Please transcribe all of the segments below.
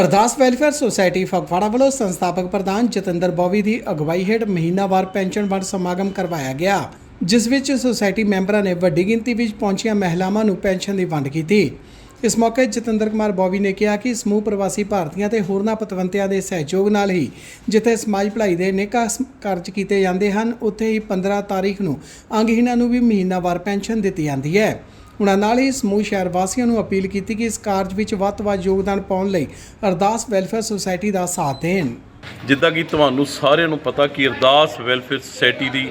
ਅਰਦਾਸ welfare society Phagwara ਵੱਲੋਂ ਸੰਸਥਾਪਕ ਪ੍ਰਧਾਨ ਜਤਿੰਦਰ ਬੋਵੀ ਦੀ ਅਗਵਾਈ ਹੇਠ ਮਹੀਨਾਵਾਰ ਪੈਨਸ਼ਨ ਵੰਡ ਸਮਾਗਮ ਕਰਵਾਇਆ ਗਿਆ, ਜਿਸ ਵਿੱਚ ਸੁਸਾਇਟੀ ਮੈਂਬਰਾਂ ਨੇ ਵੱਡੀ ਗਿਣਤੀ ਵਿੱਚ ਪਹੁੰਚੀਆਂ ਮਹਿਲਾਵਾਂ ਨੂੰ ਪੈਨਸ਼ਨ ਦੀ ਵੰਡ ਕੀਤੀ। ਇਸ ਮੌਕੇ ਜਤਿੰਦਰ ਕੁਮਾਰ ਬੋਵੀ ਨੇ ਕਿਹਾ ਕਿ ਸਮੂਹ ਪ੍ਰਵਾਸੀ ਭਾਰਤੀਆਂ ਤੇ ਹੋਰਨਾਂ ਪਤਵੰਤਿਆਂ ਦੇ ਸਹਿਯੋਗ ਨਾਲ ਹੀ ਜਿੱਥੇ ਸਮਾਜ ਭਲਾਈ ਦੇ ਅਨੇਕਾਂ ਸ- ਕਾਰਜ ਕੀਤੇ ਜਾਂਦੇ ਹਨ, ਉੱਥੇ ਹੀ 15 ਤਾਰੀਖ ਨੂੰ ਅੰਗਹੀਣਾਂ ਨੂੰ ਵੀ ਮਹੀਨਾਵਾਰ ਪੈਨਸ਼ਨ ਦਿੱਤੀ ਜਾਂਦੀ ਹੈ। ਉਹਨਾਂ ਨਾਲ ਹੀ ਸਮੂਹ ਸ਼ਹਿਰ ਵਾਸੀਆਂ ਨੂੰ ਅਪੀਲ ਕੀਤੀ ਕਿ ਇਸ ਕਾਰਜ ਵਿੱਚ ਵੱਧ ਤੋਂ ਵੱਧ ਯੋਗਦਾਨ ਪਾਉਣ ਲਈ ਅਰਦਾਸ ਵੈਲਫੇਅਰ ਸੁਸਾਇਟੀ ਦਾ ਸਾਥ ਦੇਣ। ਜਿੱਦਾਂ ਕਿ ਤੁਹਾਨੂੰ ਸਾਰਿਆਂ ਨੂੰ ਪਤਾ ਕਿ ਅਰਦਾਸ ਵੈਲਫੇਅਰ ਸੁਸਾਇਟੀ ਦੀ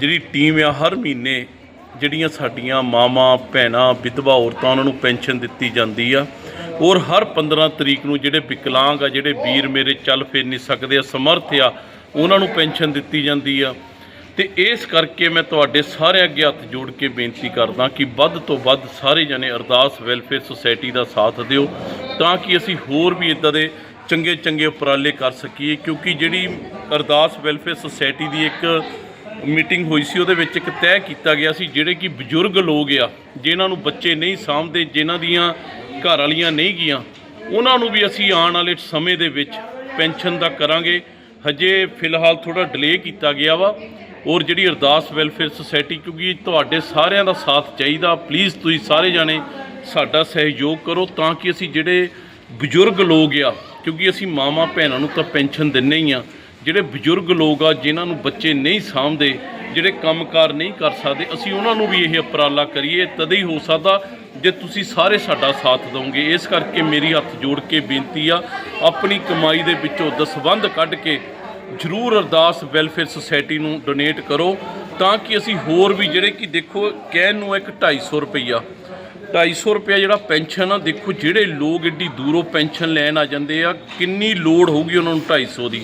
ਜਿਹੜੀ ਟੀਮ ਆ, ਹਰ ਮਹੀਨੇ ਜਿਹੜੀਆਂ ਸਾਡੀਆਂ ਮਾਵਾਂ, ਭੈਣਾਂ, ਵਿਧਵਾ ਔਰਤਾਂ, ਉਹਨਾਂ ਨੂੰ ਪੈਨਸ਼ਨ ਦਿੱਤੀ ਜਾਂਦੀ ਆ। ਔਰ ਹਰ 15 ਤਰੀਕ ਨੂੰ ਜਿਹੜੇ ਵਿਕਲਾਂਗ ਆ, ਜਿਹੜੇ ਵੀਰ ਮੇਰੇ ਚੱਲ ਫਿਰ ਨਹੀਂ ਸਕਦੇ ਆ, ਸਮਰਥ ਆ, ਉਹਨਾਂ ਨੂੰ ਪੈਨਸ਼ਨ ਦਿੱਤੀ ਜਾਂਦੀ ਆ। ਤੇ ਇਸ ਕਰਕੇ ਮੈਂ ਤੁਹਾਡੇ ਸਾਰੇ ਅੱਗੇ ਹੱਥ ਜੋੜ ਕੇ ਬੇਨਤੀ ਕਰਦਾ ਕਿ ਵੱਧ ਤੋਂ ਵੱਧ ਸਾਰੇ ਜਣੇ ਅਰਦਾਸ ਵੈਲਫੇਅਰ ਸੁਸਾਇਟੀ ਦਾ ਸਾਥ ਦਿਓ ਤਾਂ ਕਿ ਅਸੀਂ ਹੋਰ ਵੀ ਇਦਾਂ ਦੇ ਚੰਗੇ ਚੰਗੇ ਉਪਰਾਲੇ ਕਰ ਸਕੀਏ, ਕਿਉਂਕਿ ਜਿਹੜੀ ਅਰਦਾਸ ਵੈਲਫੇਅਰ ਸੁਸਾਇਟੀ ਦੀ ਇੱਕ ਮੀਟਿੰਗ ਹੋਈ ਸੀ, ਉਹਦੇ ਵਿੱਚ ਇੱਕ ਤੈਅ ਕੀਤਾ ਗਿਆ ਸੀ ਜਿਹੜੇ ਕਿ ਬਜ਼ੁਰਗ ਲੋਕ ਆ, ਜਿਨ੍ਹਾਂ ਨੂੰ ਬੱਚੇ ਨਹੀਂ ਸਾਂਭਦੇ, ਜਿਨ੍ਹਾਂ ਦੀਆਂ ਘਰ ਵਾਲੀਆਂ ਨਹੀਂ ਗੀਆਂ ਉਹਨਾਂ ਨੂੰ ਵੀ ਅਸੀਂ ਆਉਣ ਵਾਲੇ ਸਮੇਂ ਦੇ ਵਿੱਚ ਪੈਨਸ਼ਨ ਦਾ ਕਰਾਂਗੇ। ਹਜੇ ਫਿਲਹਾਲ ਥੋੜਾ ਡਿਲੇ ਕੀਤਾ ਗਿਆ ਵਾ। ਔਰ ਜਿਹੜੀ ਅਰਦਾਸ ਵੈਲਫੇਅਰ ਸੁਸਾਇਟੀ ਕਿਉਂਕਿ ਤੁਹਾਡੇ ਸਾਰਿਆਂ ਦਾ ਸਾਥ ਚਾਹੀਦਾ ਪਲੀਜ਼ ਤੁਸੀਂ ਸਾਰੇ ਜਾਣੇ ਸਾਡਾ ਸਹਿਯੋਗ ਕਰੋ ਤਾਂ ਕਿ ਅਸੀਂ ਜਿਹੜੇ ਬਜ਼ੁਰਗ ਲੋਕ ਆ, ਕਿਉਂਕਿ ਅਸੀਂ ਮਾਵਾਂ ਭੈਣਾਂ ਨੂੰ ਤਾਂ ਪੈਨਸ਼ਨ ਦਿੰਨੇ ਹੀ ਆ, ਜਿਹੜੇ ਬਜ਼ੁਰਗ ਲੋਕ ਆ, ਜਿਨ੍ਹਾਂ ਨੂੰ ਬੱਚੇ ਨਹੀਂ ਸਾਂਭਦੇ, ਜਿਹੜੇ ਕੰਮਕਾਰ ਨਹੀਂ ਕਰ ਸਕਦੇ, ਅਸੀਂ ਉਹਨਾਂ ਨੂੰ ਵੀ ਇਹ ਉਪਰਾਲਾ ਕਰੀਏ, ਤਦ ਹੀ ਹੋ ਸਕਦਾ ਜੇ ਤੁਸੀਂ ਸਾਰੇ ਸਾਡਾ ਸਾਥ ਦਿਓਗੇ। ਇਸ ਕਰਕੇ ਮੇਰੀ ਹੱਥ ਜੋੜ ਕੇ ਬੇਨਤੀ ਆ, ਆਪਣੀ ਕਮਾਈ ਦੇ ਵਿੱਚੋਂ ਦਸਵੰਧ ਕੱਢ ਕੇ ਜ਼ਰੂਰ ਅਰਦਾਸ ਵੈਲਫੇਅਰ ਸੁਸਾਇਟੀ ਨੂੰ ਡੋਨੇਟ ਕਰੋ ਤਾਂ ਕਿ ਅਸੀਂ ਹੋਰ ਵੀ ਜਿਹੜੇ ਕਿ ਦੇਖੋ ਕਹਿਣ ਨੂੰ ਇੱਕ 250 ਰੁਪਈਆ 250 ਰੁਪਇਆ ਜਿਹੜਾ ਪੈਨਸ਼ਨ ਆ, ਦੇਖੋ ਜਿਹੜੇ ਲੋਕ ਏਡੀ ਦੂਰੋਂ ਪੈਨਸ਼ਨ ਲੈਣ ਆ ਜਾਂਦੇ ਆ, ਕਿੰਨੀ ਲੋੜ ਹੋਊਗੀ ਉਹਨਾਂ ਨੂੰ 250 ਦੀ।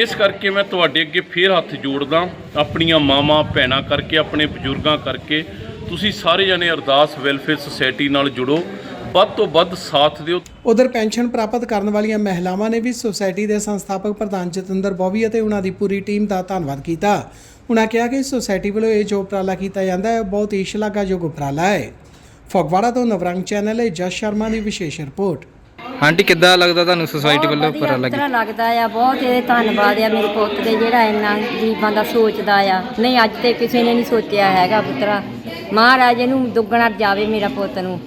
ਇਸ ਕਰਕੇ ਮੈਂ ਤੁਹਾਡੇ ਅੱਗੇ ਫੇਰ ਹੱਥ ਜੋੜਦਾ, ਆਪਣੀਆਂ ਮਾਵਾਂ, ਭੈਣਾਂ ਕਰਕੇ, ਆਪਣੇ ਬਜ਼ੁਰਗਾਂ ਕਰਕੇ ਤੁਸੀਂ ਸਾਰੇ ਜਣੇ ਅਰਦਾਸ ਵੈਲਫੇਅਰ ਸੁਸਾਇਟੀ ਨਾਲ ਜੁੜੋ। ਵੱਧ ਤੋਂ ਵੱਧ ਸਾਥ ਦਿਓ। ਉਧਰ ਪੈਨਸ਼ਨ ਪ੍ਰਾਪਤ ਕਰਨ ਵਾਲੀਆਂ ਮਹਿਲਾਵਾਂ ਨੇ ਵੀ ਸੁਸਾਇਟੀ ਦੇ ਸੰਸਥਾਪਕ ਪ੍ਰਧਾਨ ਜਤਿੰਦਰ ਬੋਵੀ ਅਤੇ ਉਹਨਾਂ ਦੀ ਪੂਰੀ ਟੀਮ ਦਾ ਧੰਨਵਾਦ ਕੀਤਾ। ਉਹਨਾਂ ਕਿਹਾ ਕਿ ਸੁਸਾਇਟੀ ਵੱਲੋਂ ਇਹ ਜੋ ਉਪਰਾਲਾ ਕੀਤਾ ਜਾਂਦਾ ਹੈ ਬਹੁਤ ਹੀ ਸ਼ਲਾਘਾਯੋਗ ਉਪਰਾਲਾ ਹੈ। ਫਗਵਾੜਾ ਤੋਂ ਨਵਰੰਗ ਚੈਨਲ ਲਈ ਜਸ ਸ਼ਰਮਾ ਦੀ ਵਿਸ਼ੇਸ਼ ਰਿਪੋਰਟ। ਆਂਟੀ ਕਿੱਦਾਂ ਲੱਗਦਾ ਤੁਹਾਨੂੰ ਸੁਸਾਇਟੀ ਵੱਲੋਂ ਉਪਰਾਲਾ ਵਧੀਆ ਤਰ੍ਹਾਂ ਲੱਗਦਾ ਆ ਬਹੁਤ ਇਹਦੇ ਧੰਨਵਾਦ ਆ ਮੇਰੇ ਪੁੱਤ ਦੇ ਜਿਹੜਾ ਇੰਨਾ ਗਰੀਬਾਂ ਦਾ ਸੋਚਦਾ ਆ। ਨਹੀਂ ਅੱਜ ਤੇ ਕਿਸੇ ਨੇ ਨਹੀਂ ਸੋਚਿਆ ਹੈਗਾ ਪੁੱਤਰਾ। ਮਹਾਰਾਜ ਇਹਨੂੰ ਦੁੱਗਣਾ ਜਾਵੇ ਮੇਰਾ ਪੁੱਤ ਨੂੰ।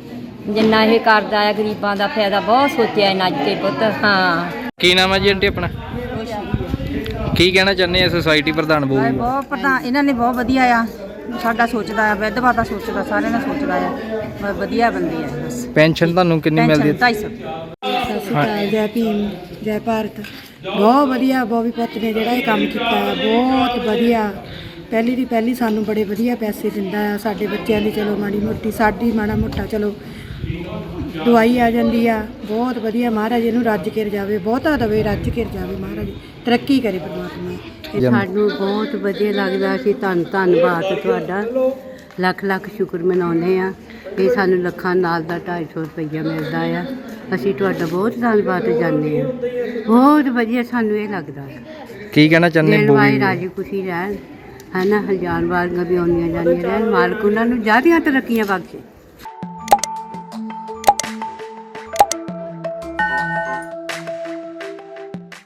ਜਿੰਨਾ ਇਹ ਕਰਦਾ ਆ ਗਰੀਬਾਂ ਦਾ ਫਾਇਦਾ ਬਹੁਤ ਸੋਚਿਆ ਇਹਨਾਂ ਅੱਜ ਤੇ ਪੁੱਤ ਹਾਂ। ਕੀ ਨਾਮ ਹੈ ਜੀ ਆਂਟੀ ਆਪਣਾ? ਕੀ ਕਹਿਣਾ ਚਾਹੁੰਦੇ ਆ ਸੁਸਾਇਟੀ ਪ੍ਰਧਾਨ ਬੋਲ? ਬਹੁਤ ਪ੍ਰਧਾਨ ਇਹਨਾਂ ਨੇ ਬਹੁਤ ਵਧੀਆ ਆ। ਸਾਡਾ ਸੋਚਦਾ ਆ ਵਿਧਵਾ ਦਾ ਸੋਚਦਾ ਸਾਰਿਆਂ ਦਾ ਸੋਚਦਾ ਆ। ਬਹੁਤ ਵਧੀਆ ਬੰਦੇ ਆ ਬਸ। ਪੈਨਸ਼ਨ ਤੁਹਾਨੂੰ ਕਿੰਨੀ ਮਿਲਦੀ ਹੈ 250 ਸਤਿ ਸ਼੍ਰੀ ਅਕਾਲ ਜੈ ਭੀਮ ਜੈ ਭਾਰਤ। ਬਹੁਤ ਵਧੀਆ ਬੋਬੀ ਪੁੱਤ ਨੇ ਜਿਹੜਾ ਇਹ ਕੰਮ ਕੀਤਾ ਹੈ ਬਹੁਤ ਵਧੀਆ। ਪਹਿਲੀ ਦੀ ਪਹਿਲੀ ਸਾਨੂੰ ਬੜੇ ਵਧੀਆ ਪੈਸੇ ਦਿੰਦਾ ਆ। ਸਾਡੇ ਬੱਚਿਆਂ ਦੀ ਚਲੋ ਮਾੜੀ ਮੋਟੀ ਸਾਡੀ ਮਾੜਾ ਮੋਟਾ ਚਲੋ ਦਵਾਈ ਆ ਜਾਂਦੀ ਆ। ਬਹੁਤ ਵਧੀਆ ਮਹਾਰਾਜ ਇਹਨੂੰ ਰੱਜ ਕੇ ਰਜਾਵੇ। ਬਹੁਤਾ ਦਵੇ ਰੱਜ ਕੇ ਰਜਾਵੇ ਮਹਾਰਾਜ। ਤਰੱਕੀ ਕਰੇ ਪਰਮਾਤਮਾ। ਸਾਨੂੰ ਬਹੁਤ ਵਧੀਆ ਲੱਗਦਾ ਅਸੀਂ ਧੰਨ ਧੰਨਵਾਦ ਤੁਹਾਡਾ। ਲੱਖ ਲੱਖ ਸ਼ੁਕਰ ਮਨਾਉਂਦੇ ਆ। ਇਹ ਸਾਨੂੰ ਲੱਖਾਂ ਨਾਲ ਦਾ 250 ਰੁਪਈਆ ਮਿਲਦਾ ਆ। ਅਸੀਂ ਤੁਹਾਡਾ ਬਹੁਤ ਧੰਨਵਾਦ ਜਾਂਦੇ ਆ। ਬਹੁਤ ਵਧੀਆ ਸਾਨੂੰ ਇਹ ਲੱਗਦਾ। ਕੀ ਕਹਿਣਾ ਚਾਹੁੰਦੇ ਬੋਲ ਰਾਜੀ ਖੁਸ਼ੀ ਰਹਿਣ। ਹਨਾ ਹਜ਼ਾਰ ਵਾਰੀਆਂ ਵੀ ਆਉਂਦੀਆਂ ਜਾਂਦੀਆਂ ਰਹਿਣ। ਮਾਲਕ ਉਹਨਾਂ ਨੂੰ ਜ਼ਿਆਦੀਆਂ ਤਰੱਕੀਆਂ ਬਖਸ਼ੇ।